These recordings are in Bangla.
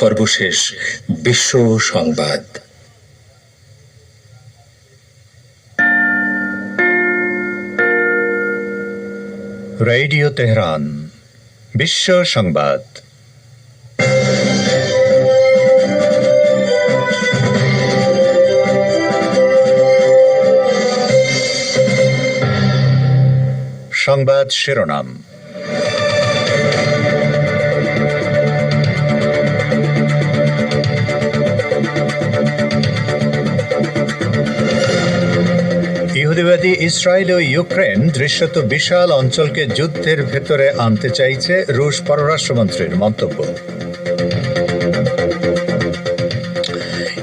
সর্বশেষ বিশ্ব সংবাদ। রেডিও তেহরান বিশ্ব সংবাদ। সংবাদ শিরোনাম। ইহুদিবাদী ইসরায়েল ও ইউক্রেন দৃশ্যত বিশাল অঞ্চলকে যুদ্ধের ভেতরে আনতে চাইছে রুশ পররাষ্ট্রমন্ত্রীর মন্তব্য।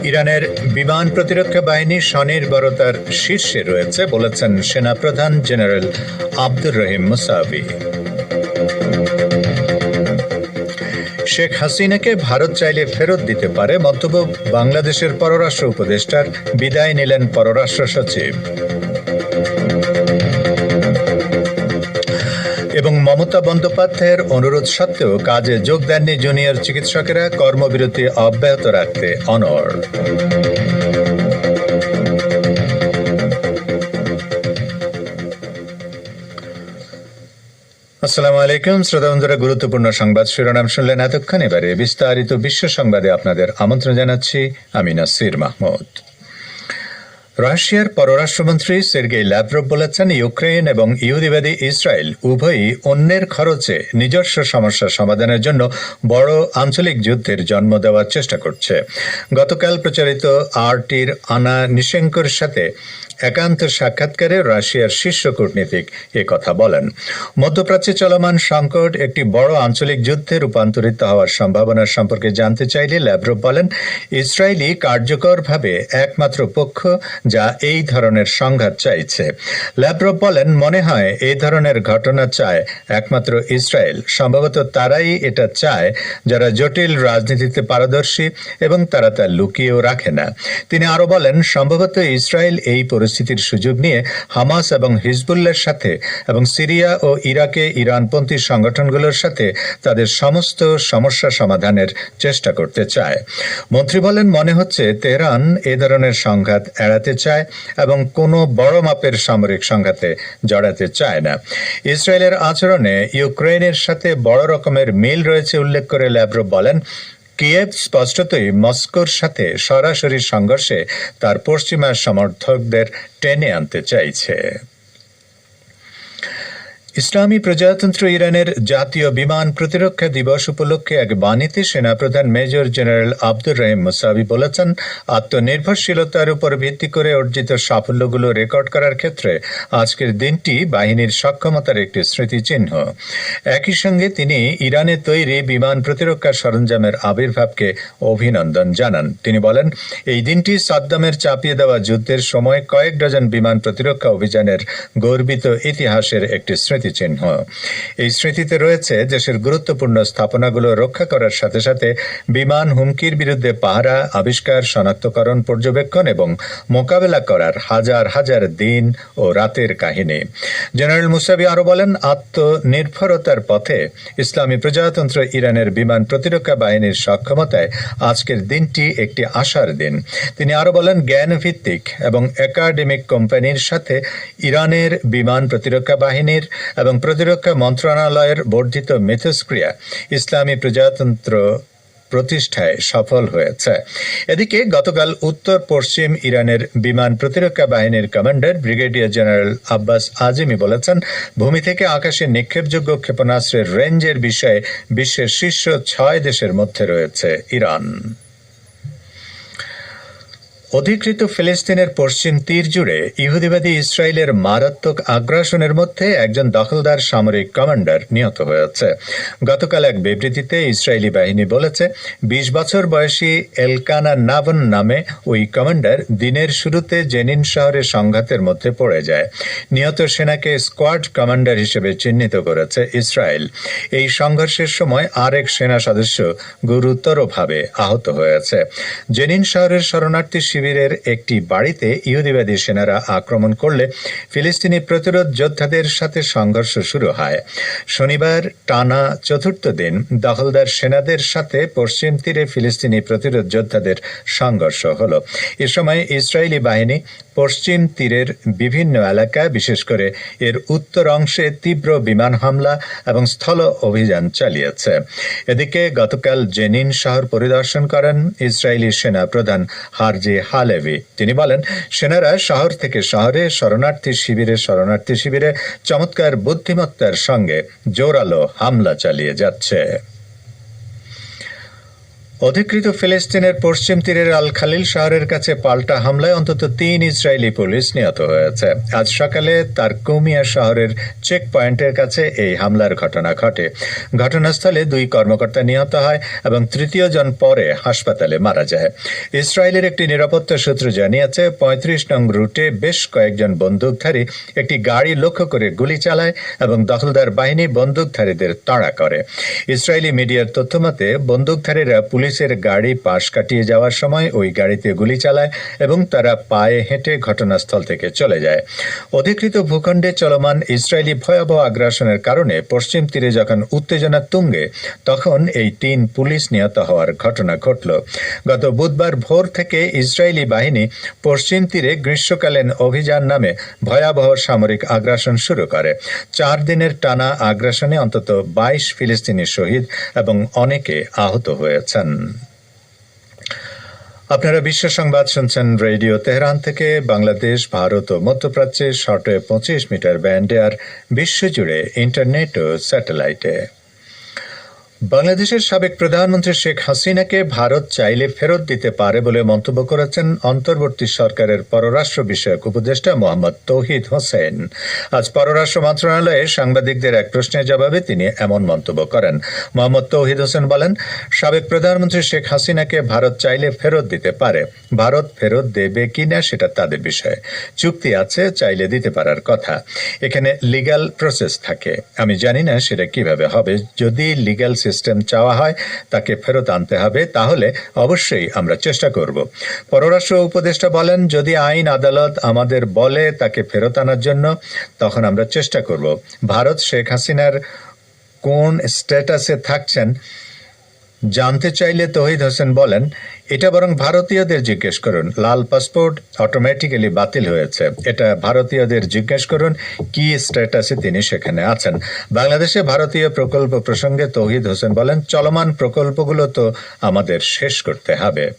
ইরানের বিমান প্রতিরক্ষা বাহিনী স্বনির্ভরতার শীর্ষে রয়েছে বলেছেন সেনাপ্রধান general Abdur Rahim Mousavi. Sheikh হাসিনাকে ভারত চাইলে ফেরত দিতে পারে মন্তব্য বাংলাদেশের পররাষ্ট্র উপদেষ্টার। বিদায় নিলেন পররাষ্ট্র সচিব। মমতা বন্দ্যোপাধ্যায়ের অনুরোধ সত্ত্বেও কাজে যোগ দেননি জুনিয়র চিকিৎসকেরা, কর্মবিরতি অব্যাহত রাখতে অনড়। আসসালামু আলাইকুম, শ্রোতা বন্ধুরা, গুরুত্বপূর্ণ সংবাদ শিরোনাম শুনলেন এতক্ষণ এবারে বিস্তারিত বিশ্ব সংবাদে আপনাদের আমন্ত্রণ জানাচ্ছি আমি নাসির মাহমুদ। রাশিয়ার পররাষ্ট্রমন্ত্রী সের্গেই ল্যাভরভ বলেছেন ইউক্রেন এবং ইহুদিবাদী ইসরায়েল উভয়ই অন্যের খরচে নিজস্ব সমস্যা সমাধানের জন্য বড় আঞ্চলিক যুদ্ধের জন্ম দেওয়ার চেষ্টা করছে। গতকাল প্রচারিত আরটির আনা নিশেঙ্কর সাথে একান্ত সাক্ষাৎকারে রাশিয়ার শীর্ষ কূটনীতিক কথা বলেন। মধ্যপ্রাচ্যে চলমান সংকট একটি বড় আঞ্চলিক যুদ্ধে রূপান্তরিত হওয়ার সম্ভাবনা সম্পর্কে জানতে চাইলে ল্যাভরভ বলেন ইসরায়েলি কার্যকরভাবে একমাত্র পক্ষ যা এই ধরনের সংঘাত চাইছে। ল্যাভরভ বলেন, মনে হয় এই ধরনের ঘটনা চায় একমাত্র ইসরায়েল। সম্ভবত তারাই এটা চায় যারা জটিল রাজনীতিতে পারদর্শী এবং তারা তা লুকিয়েও রাখে না। তিনি আরও বলেন, সম্ভবত ইসরায়েল এই পরিস্থিতির সুযোগ নিয়ে হামাস এবং হিজবুল্লার সাথে এবং সিরিয়া ও ইরাকে ইরানপন্থী সংগঠনগুলোর সাথে তাদের সমস্ত সমস্যা সমাধানের চেষ্টা করতে চায়। মন্ত্রী বলেন, মনে হচ্ছে তেহরান এ ধরনের সংঘাত এড়াতে চায় এবং কোনো বড় মাপের সামরিক সংঘাতে জড়াতে চায় না। ইসরায়েলের আচরণে ইউক্রেনের সাথে বড় রকমের মিল রয়েছে উল্লেখ করে ল্যাব্রো বলেন, কিয়েভ স্পষ্টতই মস্কোর সাথে সরাসরি সংঘর্ষে তার পশ্চিমা সমর্থকদের টেনে আনতে চাইছে। ইসলামী প্রজাতন্ত্র ইরানের জাতীয় বিমান প্রতিরক্ষা দিবস উপলক্ষে এক বাণীতে সেনাপ্রধান major general Abdur Rahim Mousavi বলেছেন, আত্মনির্ভরশীলতার উপর ভিত্তি করে অর্জিত সাফল্যগুলো রেকর্ড করার ক্ষেত্রে আজকের দিনটি বাহিনীর সক্ষমতার একটি স্মৃতিচিহ্ন। একই সঙ্গে তিনি ইরানে তৈরি বিমান প্রতিরক্ষা সরঞ্জামের আবির্ভাবকে অভিনন্দন জানান। তিনি বলেন, এই দিনটি সাদ্দামের চাপিয়ে দেওয়া যুদ্ধের সময় কয়েক ডজন বিমান প্রতিরক্ষা অভিযানের গর্বিত ইতিহাসের একটি স্মৃতি। স্মৃতিচিহ্ন। এই স্মৃতিতে রয়েছে দেশের গুরুত্বপূর্ণ স্থাপনাগুলো রক্ষা করার সাথে সাথে বিমান হুমকির বিরুদ্ধে পাহারা, আবিষ্কার, শনাক্তকরণ, পর্যবেক্ষণ এবং মোকাবেলা করার হাজার হাজার দিন ও রাতের কাহিনী। জেনারেল মুসাবি আরও বলেন, আত্মনির্ভরতার পথে ইসলামী প্রজাতন্ত্র ইরানের বিমান প্রতিরক্ষা বাহিনীর সক্ষমতায় আজকের দিনটি একটি আশার দিন। তিনি আরও বলেন জ্ঞান ভিত্তিক এবং একাডেমিক কোম্পানির সাথে ইরানের বিমান প্রতিরক্ষা বাহিনীর এবং প্রতিরক্ষা মন্ত্রণালয়ের বর্ধিত মিথস্ক্রিয়া ইসলামী প্রজাতন্ত্র প্রতিষ্ঠায় সফল হয়েছে। এদিকে গতকাল উত্তর পশ্চিম ইরানের বিমান প্রতিরক্ষা বাহিনীর commander brigadier general Abbas Azimi বলেছেন, ভূমি থেকে আকাশে নিক্ষেপযোগ্য ক্ষেপণাস্ত্রের রেঞ্জের বিষয়ে বিশ্বের শীর্ষ ছয় দেশের মধ্যে রয়েছে ইরান। অধিকৃত ফিলিস্তিনের পশ্চিম তীর জুড়ে ইহুদিবাদী ইসরায়েলের মারাত্মক আগ্রাসনের মধ্যে একজন দখলদার সামরিক কমান্ডার নিহত হয়েছে। গতকাল এক বিবৃতিতে ইসরায়েলি বাহিনী বলেছে, বিশ বছর বয়সী এলকানা নাভন নামে ওই কমান্ডার দিনের শুরুতে জেনিন শহরে সংঘাতের মধ্যে পড়ে যায়। নিহত সেনাকে স্কোয়াড কমান্ডার হিসেবে চিহ্নিত করেছে ইসরায়েল। এই সংঘর্ষের সময় আরেক সেনা সদস্য গুরুতরভাবে আহত হয়েছে। জেনিন শহরের শরণার্থী শিবির শিবিরের একটি বাড়িতে ইহুদিবাদী সেনারা আক্রমণ করলে ফিলিস্তিনি প্রতিরোধ যোদ্ধাদের সাথে সংঘর্ষ শুরু হয়। শনিবার টানা চতুর্থ দিন দখলদার সেনাদের সাথে পশ্চিম তীরে ফিলিস্তিনি প্রতিরোধ যোদ্ধাদের সংঘর্ষ হল। এ সময় ইসরায়েলি বাহিনী পশ্চিম তীরের বিভিন্ন এলাকায় বিশেষ করে এর উত্তর অংশে তীব্র বিমান হামলা এবং স্থল অভিযান চালিয়েছে। এদিকে গতকাল জেনিন শহর পরিদর্শন করেন ইসরায়েলি সেনা প্রধান হারজি হালেভি তিনি বলেন, সেনারা শহর থেকে শহরে, শরণার্থী শিবিরে শরণার্থী শিবিরে, চমৎকার বুদ্ধিমত্তার সঙ্গে জোরালো হামলা চালিয়ে যাচ্ছে। অধিকৃত ফিলিস্তিনের পশ্চিম তীরের আল খালিল শহরের কাছে পাল্টা হামলায় অন্তত তিন ইসরায়েলি পুলিশ নিহত হয়েছে। আজ সকালে তার কুমিয়া শহরের চেক পয়েন্টের কাছে এই হামলার ঘটনা ঘটে। ঘটনাস্থলে দুই কর্মকর্তা নিহত হয় এবং তৃতীয় জন পরে হাসপাতালে মারা যায়। ইসরায়েলের একটি নিরাপত্তা সূত্র জানিয়েছে, পঁয়ত্রিশ নং রুটে বেশ কয়েকজন বন্দুকধারী একটি গাড়ি লক্ষ্য করে গুলি চালায় এবং দখলদার বাহিনী বন্দুকধারীদের তাড়া করে। ইসরায়েলি মিডিয়ার তথ্যমতে বন্দুকধারীরা পুলিশের গাড়ি পাশ কাটিয়ে যাওয়ার সময় ওই গাড়িতে গুলি চালায় এবং তারা পায়ে হেঁটে ঘটনাস্থল থেকে চলে যায়। অধিকৃত ভূখণ্ডে চলমান ইসরায়েলি ভয়াবহ আগ্রাসনের কারণে পশ্চিম তীরে যখন উত্তেজনা তুঙ্গে, তখন এই তিন পুলিশ নিহত হওয়ার ঘটনা ঘটল। গত বুধবার ভোর থেকে ইসরায়েলি বাহিনী পশ্চিম তীরে গ্রীষ্মকালীন অভিযান নামে ভয়াবহ সামরিক আগ্রাসন শুরু করে। চার দিনের টানা আগ্রাসনে অন্তত বাইশ ফিলিস্তিনি শহীদ এবং অনেকে আহত হয়েছেন। আপনারা বিশ্ব সংবাদ শুনছেন রেডিও তেহরান থেকে। বাংলাদেশ, ভারত ও মধ্যপ্রাচ্যে শর্টে পঁচিশ মিটার ব্যান্ডে আর বিশ্বজুড়ে ইন্টারনেট ও স্যাটেলাইটে। বাংলাদেশের সাবেক প্রধানমন্ত্রী শেখ হাসিনাকে ভারত চাইলে ফেরত দিতে পারে বলে মন্তব্য করেছেন অন্তর্বর্তী সরকারের পররাষ্ট্র বিষয়ক উপদেষ্টা মোহাম্মদ তৌহিদ হোসেন। আজ পররাষ্ট্র মন্ত্রণালয়ে সাংবাদিকদের এক প্রশ্নের জবাবে তিনি এমন মন্তব্য করেন। মোহাম্মদ তৌহিদ হোসেন বলেন, সাবেক প্রধানমন্ত্রী শেখ হাসিনাকে ভারত চাইলে ফেরত দিতে পারে। ভারত ফেরত দেবে কিনা সেটা তাদের বিষয়। চুক্তি আছে, চাইলে দিতে পারার কথা। এখানে লিগ্যাল প্রসেস থাকে। আমি জানি না সেটা কীভাবে হবে। যদি লিগ্যাল সিস্টেম চাওয়া হয়, তাকে ফেরত আনতে হবে, তাহলে অবশ্যই আমরা চেষ্টা করব। পররাষ্ট্র উপদেষ্টা বলেন, যদি আইন, আদালত আমাদের বলে তাকে ফেরত আনার জন্য, তখন আমরা চেষ্টা করব। ভারত শেখ হাসিনার কোন স্ট্যাটাসে থাকছেন জানতে চাইলে তহিদ হোসেন বলেন এটা বরং ভারতীয়দের জিজ্ঞেস করুন। লাল পাসপোর্ট অটোমেটিক্যালি বাতিল হয়েছে। এটা ভারতীয়দের জিজ্ঞেস করুন, কি স্ট্যাটাসে তিনি সেখানে আছেন। বাংলাদেশে ভারতীয় প্রকল্প প্রসঙ্গে তৌহিদ হোসেন বলেন, চলমান প্রকল্পগুলো তো আমাদের শেষ করতে হবে।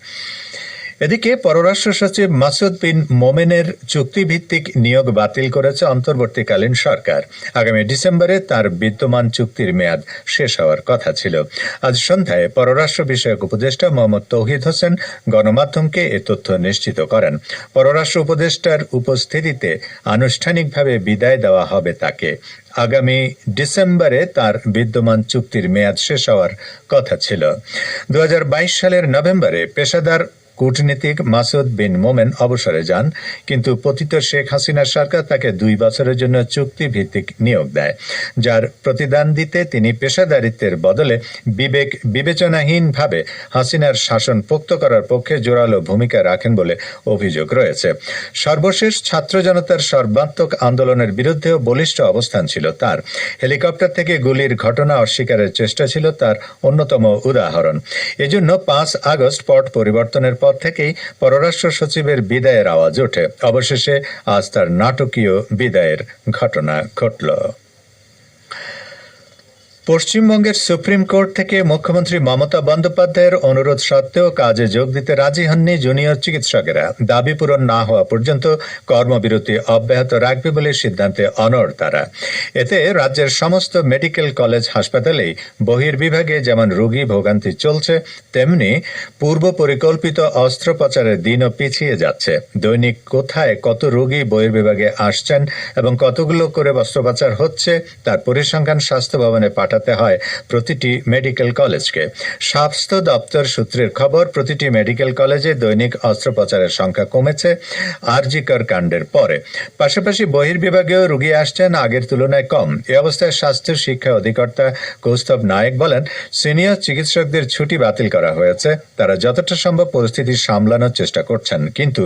এদিকে পররাষ্ট্র সচিব মাসুদ বিন মোমেনের চুক্তিভিত্তিক নিয়োগ বাতিল করেছে অন্তর্বর্তীকালীন সরকার। আগামী ডিসেম্বরে তার বিদ্যমান চুক্তির মেয়াদ শেষ হওয়ার কথা ছিল। আজ সন্ধ্যায় পররাষ্ট্র বিষয়ক উপদেষ্টা মোহাম্মদ তৌহিদ হোসেন গণমাধ্যমকে এ তথ্য নিশ্চিত করেন। পররাষ্ট্র উপদেষ্টার উপস্থিতিতে আনুষ্ঠানিকভাবে বিদায় দেওয়া হবে তাকে। আগামী ডিসেম্বরে তার বিদ্যমান চুক্তির মেয়াদ শেষ হওয়ার কথা ছিল। দুহাজার বাইশ সালের নভেম্বরে পেশাদার কূটনীতিক মাসুদ বিন মোমেন অবসরে যান, কিন্তু পতিত শেখ হাসিনার সরকার তাকে দুই বছরের জন্য চুক্তি ভিত্তিক নিয়োগ দেয়, যার প্রতিদান দিতে তিনি পেশাদারিত্বের বদলে বিবেক বিবেচনাহীনভাবে হাসিনার শাসন পোক্ত করার পক্ষে জোরালো ভূমিকা রাখেন বলে অভিযোগ রয়েছে। সর্বশেষ ছাত্র জনতার সর্বাত্মক আন্দোলনের বিরুদ্ধেও বলিষ্ঠ অবস্থান ছিল তার। হেলিকপ্টার থেকে গুলির ঘটনা অস্বীকারের চেষ্টা ছিল তার অন্যতম উদাহরণ। এজন্য পাঁচ আগস্ট পট পরিবর্তনের পর থেকেই পররাষ্ট্র সচিবের বিদায়ের আওয়াজ ওঠে। অবশেষে আজ তার নাটকীয় বিদায়ের ঘটনা ঘটল। পশ্চিমবঙ্গের সুপ্রিম কোর্ট থেকে মুখ্যমন্ত্রী মমতা বন্দ্যোপাধ্যায়ের অনুরোধ সত্ত্বেও কাজে যোগ দিতে রাজি হননি জুনিয়র চিকিৎসকেরা। দাবি পূরণ না হওয়া পর্যন্ত কর্মবিরতি অব্যাহত রাখবে বলে সিদ্ধান্তে অনড় তারা। এতে রাজ্যের সমস্ত মেডিকেল কলেজ হাসপাতালেই বহির্বিভাগে যেমন রোগী ভোগান্তি চলছে, তেমনি পূর্ব পরিকল্পিত অস্ত্রোপচারের দিনও পিছিয়ে যাচ্ছে। দৈনিক কোথায় কত রোগী বহির্বিভাগে আসছেন এবং কতগুলো করে অস্ত্রোপচার হচ্ছে তার পরিসংখ্যান স্বাস্থ্য ভবনে পাঠানো পাঠাতে হয় প্রতিটি মেডিকেল কলেজকে। স্বাস্থ্য দপ্তর সূত্রের খবর, প্রতিটি মেডিকেল কলেজে দৈনিক অস্ত্রোপচারের সংখ্যা কমেছে আরজিকর কাণ্ডের পরে। পাশাপাশি বহির্বিভাগেও রুগী আসছেন, আগের তুলনায় কম। এ অবস্থায় স্বাস্থ্য শিক্ষা অধিকর্তা কৌস্তব নায়েক বলেন, সিনিয়র চিকিৎসকদের ছুটি বাতিল করা হয়েছে। তারা যতটা সম্ভব পরিস্থিতি সামলানোর চেষ্টা করছেন। কিন্তু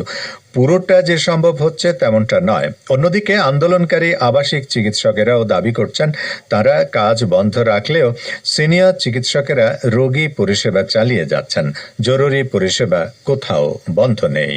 পুরোটা যে সম্ভব হচ্ছে তেমনটা নয়। অন্যদিকে আন্দোলনকারী আবাসিক চিকিৎসকেরাও দাবি করছেন, তারা কাজ বন্ধ রাখলেও সিনিয়র চিকিৎসকেরা রোগী পরিষেবা চালিয়ে যাচ্ছেন। জরুরি পরিষেবা কোথাও বন্ধ নেই।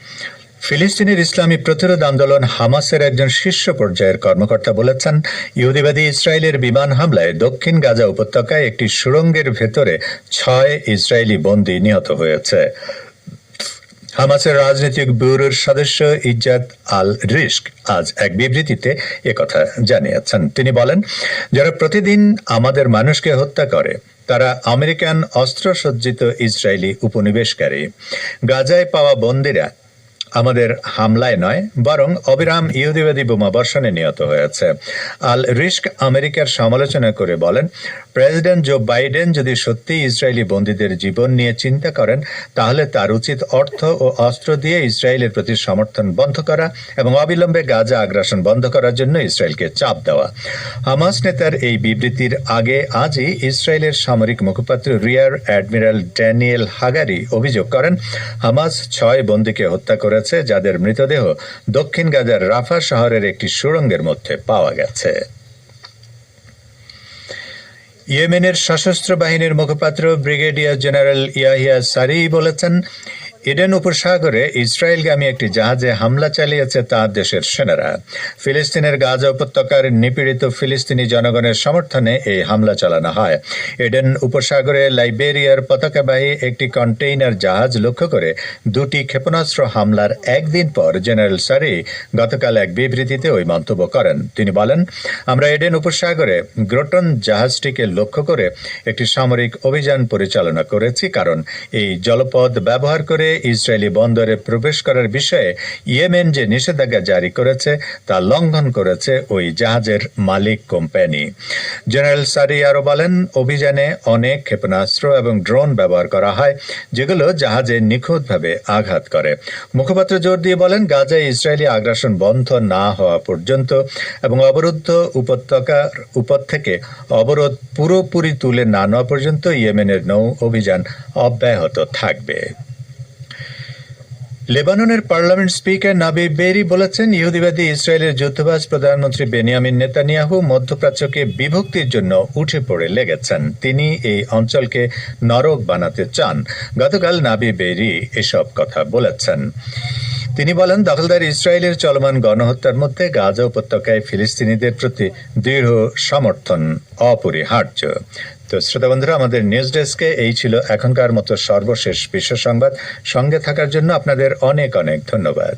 ফিলিস্তিনের ইসলামী প্রতিরোধ আন্দোলন হামাসের একজন শীর্ষ পর্যায়ের কর্মকর্তা বলেছেন, ইহুদিবাদী ইসরায়েলের বিমান হামলায় দক্ষিণ গাজা উপত্যকায় একটি সুড়ঙ্গের ভেতরে ছয় ইসরায়েলি বন্দী নিহত হয়েছে। হামাসের রাজনৈতিক ব্যুরোর সদস্য ইজ্জাত আল রিস্ক আজ এক বিবৃতিতে একথা জানিয়েছেন। তিনি বলেন, যারা প্রতিদিন আমাদের মানুষকে হত্যা করে, তারা আমেরিকান অস্ত্রসজ্জিত ইসরায়েলি উপনিবেশকারী। গাজায় পাওয়া বন্দিরা আমাদের হামলায় নয়, বরং অবিরাম ইহুদিবাদী বোমা বর্ষণে নিহত হয়েছে। আল রিস্ক আমেরিকার সমালোচনা করে বলেন, প্রেসিডেন্ট জো বাইডেন যদি সত্যি ইসরায়েলি বন্দীদের জীবন নিয়ে চিন্তা করেন, তাহলে তার উচিত অর্থ ও অস্ত্র দিয়ে ইসরায়েলের প্রতি সমর্থন বন্ধ করা এবং অবিলম্বে গাজা আগ্রাসন বন্ধ করার জন্য ইসরায়েলকে চাপ দেওয়া। হামাস নেতার এই বিবৃতির আগে আজই ইসরায়েলের সামরিক মুখপাত্র রিয়ার অ্যাডমিরাল ড্যানিয়েল হাগারি অভিযোগ করেন, হামাস ছয় বন্দীকে হত্যা করেছে যাদের মৃতদেহ দক্ষিণ গাজার রাফা শহরের একটি সুড়ঙ্গের মধ্যে পাওয়া গেছে। ইয়েমেনের সশস্ত্র বাহিনীর মুখপাত্র ব্রিগেডিয়ার জেনারেল ইয়াহিয়া সারি বলেছেন ইডেন উপসাগরে ইসরায়েলগামী একটি জাহাজে হামলা চালিয়েছে তার দেশের সেনারা। ফিলিস্তিনের গাজা উপত্যকার নিপীড়িত ফিলিস্তিনি জনগণের সমর্থনে এই হামলা চালানো হয়। এডেন উপসাগরে লাইবেরিয়ার পতাকাবাহী একটি কন্টেইনার জাহাজ লক্ষ্য করে দুটি ক্ষেপণাস্ত্র হামলার একদিন পর জেনারেল সারি গতকাল এক বিবৃতিতে ওই মন্তব্য করেন। তিনি বলেন, আমরা এডেন উপসাগরে গ্রোটন জাহাজটিকে লক্ষ্য করে একটি সামরিক অভিযান পরিচালনা করেছি কারণ এই জলপথ ব্যবহার ইসরায়েলি বন্দরে প্রবেশ করার বিষয়ে ইয়েমেন যে নিষেধাজ্ঞা জারি করেছে, তা লঙ্ঘন করেছে ওই জাহাজের মালিক কোম্পানি। জেনারেল সারি আরও বলেন, অভিযানে অনেক ক্ষেপণাস্ত্র এবং ড্রোন ব্যবহার করা হয়, যেগুলো জাহাজে নিখুঁতভাবে আঘাত করে। মুখপাত্র জোর দিয়ে বলেন, গাজায় ইসরায়েলি আগ্রাসন বন্ধ না হওয়া পর্যন্ত এবং অবরুদ্ধ উপত্যকার উপর থেকে অবরোধ পুরোপুরি তুলে না নেওয়া পর্যন্ত ইয়েমেনের নৌ অভিযান অব্যাহত থাকবে। লেবাননের পার্লামেন্ট স্পিকার নাবি বেরি বলেছেন, ইহুদিবাদী ইসরায়েলের যুদ্ধবাজ প্রধানমন্ত্রী বেনিয়ামিন নেতানিয়াহু মধ্যপ্রাচ্যকে বিভক্তির জন্য উঠে পড়ে লেগেছেন। তিনি এই অঞ্চলকে নরক বানাতে চান। গতকাল নাবি বেরি এসব কথা বলেছেন। তিনি বলেন, দখলদার ইসরায়েলের চলমান গণহত্যার মধ্যে গাজা উপত্যকায় ফিলিস্তিনিদের প্রতি দৃঢ় সমর্থন অপরিহার্য। তো শ্রোতা বন্ধুরা, আমাদের নিউজ ডেস্কে এই ছিল এখনকার মতো সর্বশেষ বিশ্ব সংবাদ। সঙ্গে থাকার জন্য আপনাদের অনেক অনেক ধন্যবাদ।